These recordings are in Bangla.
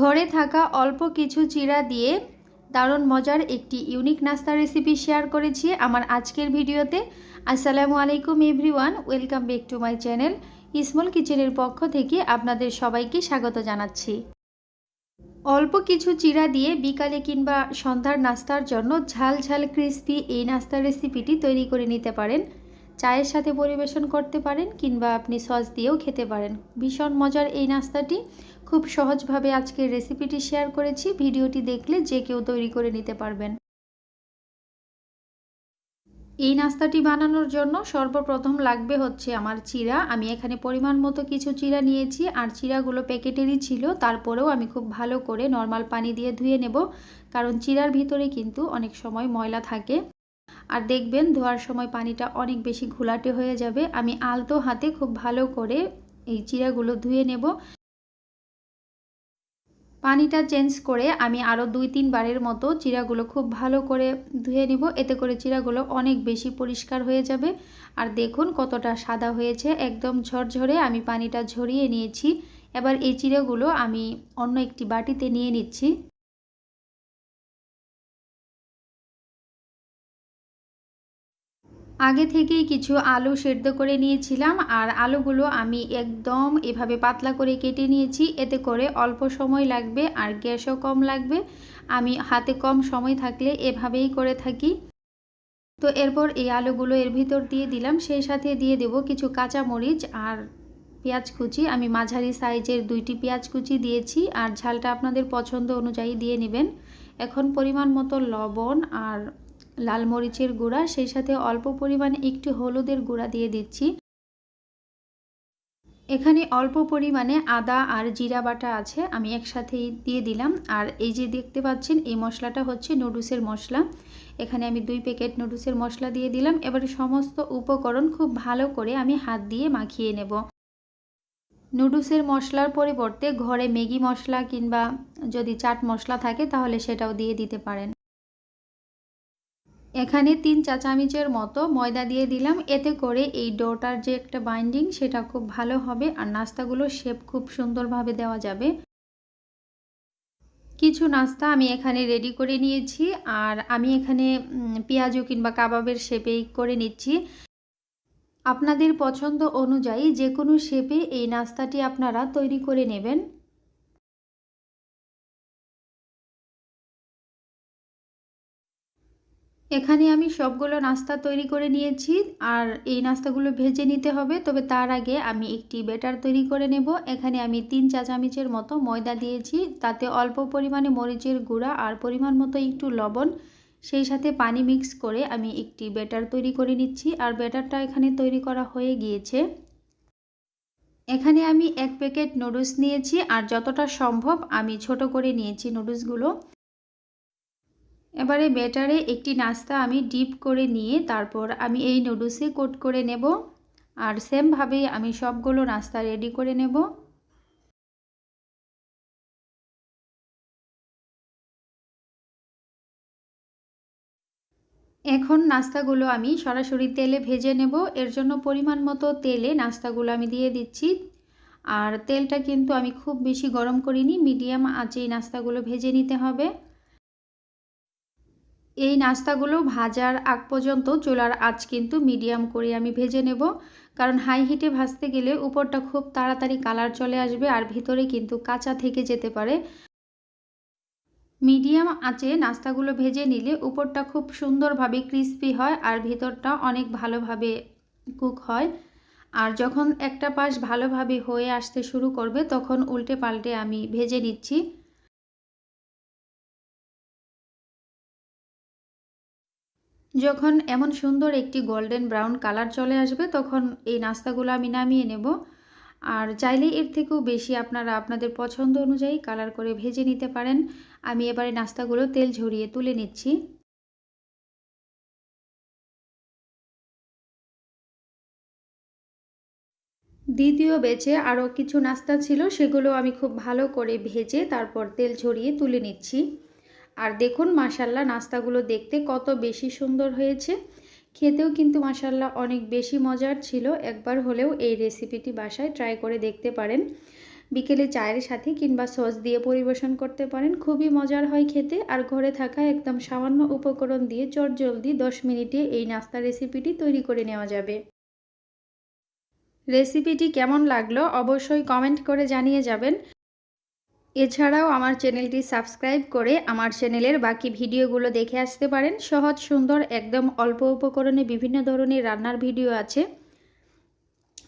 ঘরে থাকা অল্প কিছু চিরা দিয়ে দারুণ মজার একটি ইউনিক নাস্তা রেসিপি শেয়ার করেছি আমার আজকের ভিডিওতে। আসসালামু আলাইকুম everyone welcome back to my channel small কিচেনের পক্ষ থেকে আপনাদের সবাইকে স্বাগত জানাচ্ছি। অল্প কিছু চিরা দিয়ে বিকালে কিংবা সন্ধ্যার নাস্তার জন্য ঝাল ঝাল ক্রিস্পি এই নাস্তার রেসিপিটি তৈরি করে নিতে পারেন। চায়ের সাথে পরিবেশন করতে পারেন কিংবা আপনি সস দিয়েও খেতে পারেন। ভীষণ মজার এই নাস্তাটি। খুব সহজভাবে আজকের রেসিপিটি শেয়ার করেছি। ভিডিওটি দেখলে যে কেউ তৈরি করে নিতে পারবেন। এই নাস্তাটি বানানোর জন্য সর্বপ্রথম লাগবে হচ্ছে আমার চিরা। আমি এখানে পরিমাণ মতো কিছু চিরা নিয়েছি, আর চিরাগুলো প্যাকেটেরই ছিল। তারপরেও আমি খুব ভালো করে নর্মাল পানি দিয়ে ধুয়ে নেব, কারণ চিরার ভিতরে কিন্তু অনেক সময় ময়লা থাকে। আর দেখবেন ধোয়ার সময় পানিটা অনেক বেশি ঘোলাটে হয়ে যাবে। আমি আলতো হাতে খুব ভালো করে এই চিরাগুলো ধুয়ে নেব। পানিটা চেঞ্জ করে আমি আরও দুই তিনবারের মতো চিরাগুলো খুব ভালো করে ধুয়ে নিব। এতে করে চিরাগুলো অনেক বেশি পরিষ্কার হয়ে যাবে। আর দেখুন কতটা সাদা হয়েছে, একদম ঝরঝরে আমি পানিটা ঝরিয়ে নিয়েছি। এবার এই চিরাগুলো আমি অন্য একটি বাটিতে নিয়ে নিচ্ছি। আগে থেকেই কিছু আলু সেদ্ধ করে নিয়েছিলাম, আর আলুগুলো আমি একদম এভাবে পাতলা করে কেটে নিয়েছি। এতে করে অল্প সময় লাগবে আর গ্যাসও কম লাগবে। আমি হাতে কম সময় থাকলে এভাবেই করে থাকি। তো এরপর এই আলুগুলো এর ভিতর দিয়ে দিলাম। সেই সাথে দিয়ে দেব কিছু কাঁচা মরিচ আর পেঁয়াজ কুচি। আমি মাঝারি সাইজের দুইটি পেঁয়াজ কুচি দিয়েছি, আর ঝালটা আপনাদের পছন্দ অনুযায়ী দিয়ে নেবেন। এখন পরিমাণ মতো লবণ আর লাল মরিচের গুঁড়া, সেই সাথে অল্প পরিমাণে একটু হলুদের গুঁড়া দিয়ে দিচ্ছি। এখানে অল্প পরিমাণে আদা আর জিরা বাটা আছে, আমি একসাথেই দিয়ে দিলাম। আর এই যে দেখতে পাচ্ছেন, এই মশলাটা হচ্ছে নুডলসের মশলা। এখানে আমি দুই প্যাকেট নুডলসের মশলা দিয়ে দিলাম। এবারে সমস্ত উপকরণ খুব ভালো করে আমি হাত দিয়ে মাখিয়ে নেব। নুডলসের মশলার পরিবর্তে ঘরে ম্যাগি মশলা কিংবা যদি চাট মশলা থাকে, তাহলে সেটাও দিয়ে দিতে পারেন। এখানে তিন চা চামচের মতো ময়দা দিয়ে দিলাম। এতে করে এই ডোটার যে একটা বাইন্ডিং সেটা খুব ভালো হবে আর নাস্তাগুলো শেপ খুব সুন্দরভাবে দেওয়া যাবে। কিছু নাস্তা আমি এখানে রেডি করে নিয়েছি আর আমি এখানে পেঁয়াজও কিংবা কাবাবের শেপেই করে নিচ্ছি। আপনাদের পছন্দ অনুযায়ী যে কোনো শেপে এই নাস্তাটি আপনারা তৈরি করে নেবেন। এখানে আমি সবগুলো নাস্তা তৈরি করে নিয়েছি আর এই নাস্তাগুলো ভেজে নিতে হবে, তবে তার আগে আমি একটি বেটার তৈরি করে নেব। এখানে আমি তিন চা চামচের মতো ময়দা দিয়েছি, তাতে অল্প পরিমাণে মরিচের গুঁড়া আর পরিমাণ মতো একটু লবণ, সেই সাথে পানি মিক্স করে আমি একটি বেটার তৈরি করে নিচ্ছি আর বেটারটা এখানে তৈরি করা হয়ে গিয়েছে। এখানে আমি এক প্যাকেট নুডলস নিয়েছি আর যতটা সম্ভব আমি ছোট করে নিয়েছি নুডলসগুলো। এবারে ব্যাটারে একটি নাস্তা আমি ডিপ করে নিয়ে তারপর আমি এই নুডলসে কোট করে নেব আর সেমভাবেই আমি সবগুলো নাস্তা রেডি করে নেব। এখন নাস্তাগুলো আমি সরাসরি তেলে ভেজে নেব। এর জন্য পরিমাণ মতো তেলে নাস্তাগুলো আমি দিয়ে দিচ্ছি। আর তেলটা কিন্তু আমি খুব বেশি গরম করিনি, মিডিয়াম আঁচে এই নাস্তাগুলো ভেজে নিতে হবে। এই নাস্তাগুলো ভাজার আগ পর্যন্ত চুলার আঁচ কিন্তু মিডিয়াম করে আমি ভেজে নেব। কারণ হাই হিটে ভাজতে গেলে উপরটা খুব তাড়াতাড়ি কালার চলে আসবে আর ভিতরে কিন্তু কাঁচা থেকে যেতে পারে। মিডিয়াম আঁচে নাস্তাগুলো ভেজে নিলে উপরটা খুব সুন্দরভাবে ক্রিস্পি হয় আর ভিতরটা অনেক ভালোভাবে কুক হয়। আর যখন একটা পাশ ভালোভাবে হয়ে আসতে শুরু করবে তখন উল্টে পাল্টে আমি ভেজে নিচ্ছি। যখন এমন সুন্দর একটি গোল্ডেন ব্রাউন কালার চলে আসবে, তখন এই নাস্তাগুলো আমি নামিয়ে নেব। আর চাইলে এর থেকেও বেশি আপনারা আপনাদের পছন্দ অনুযায়ী কালার করে ভেজে নিতে পারেন। আমি এবারে নাস্তাগুলো তেল ঝরিয়ে তুলে নিচ্ছি। দ্বিতীয় বেচে আরও কিছু নাস্তা ছিল, সেগুলো আমি খুব ভালো করে ভেজে তারপর তেল ঝরিয়ে তুলে নিচ্ছি। আর দেখুন মাসাল্লাহ নাস্তাগুলো দেখতে কত বেশি সুন্দর হয়েছে। খেতেও কিন্তু মাসাল্লাহ অনেক বেশি মজার ছিল। একবার হলেও এই রেসিপিটি বাসায় ট্রাই করে দেখতে পারেন। বিকেলে চায়ের সাথে কিংবা সস দিয়ে পরিবেশন করতে পারেন। খুবই মজার হয় খেতে। আর ঘরে থাকা একদম সামান্য উপকরণ দিয়ে চট জলদি দশ মিনিটে এই নাস্তা রেসিপিটি তৈরি করে নেওয়া যাবে। রেসিপিটি কেমন লাগল অবশ্যই কমেন্ট করে জানিয়ে যাবেন। এছাড়াও আমার চ্যানেলটি সাবস্ক্রাইব করে আমার চ্যানেলের বাকি ভিডিওগুলো দেখে আসতে পারেন। সহজ, সুন্দর, একদম অল্প উপকরণে বিভিন্ন ধরনের রান্নার ভিডিও আছে।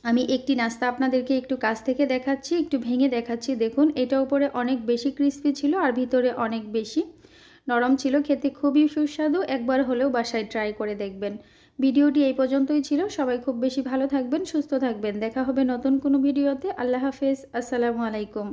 আমি একটি নাস্তা আপনাদেরকে একটু কাছ থেকে দেখাচ্ছি, একটু ভেঙে দেখাচ্ছি। দেখুন, এটা উপরে অনেক বেশি ক্রিস্পি ছিল আর ভিতরে অনেক বেশি। নরম ছিল, খেতে খুবই সুস্বাদু। একবার হলেও বাসায় ট্রাই করে দেখবেন। ভিডিওটি এই পর্যন্তই ছিল। সবাই খুব বেশি ভালো থাকবেন, সুস্থ থাকবেন। দেখা হবে নতুন কোনো ভিডিওতে। আল্লাহ হাফেজ। আসসালামু আলাইকুম।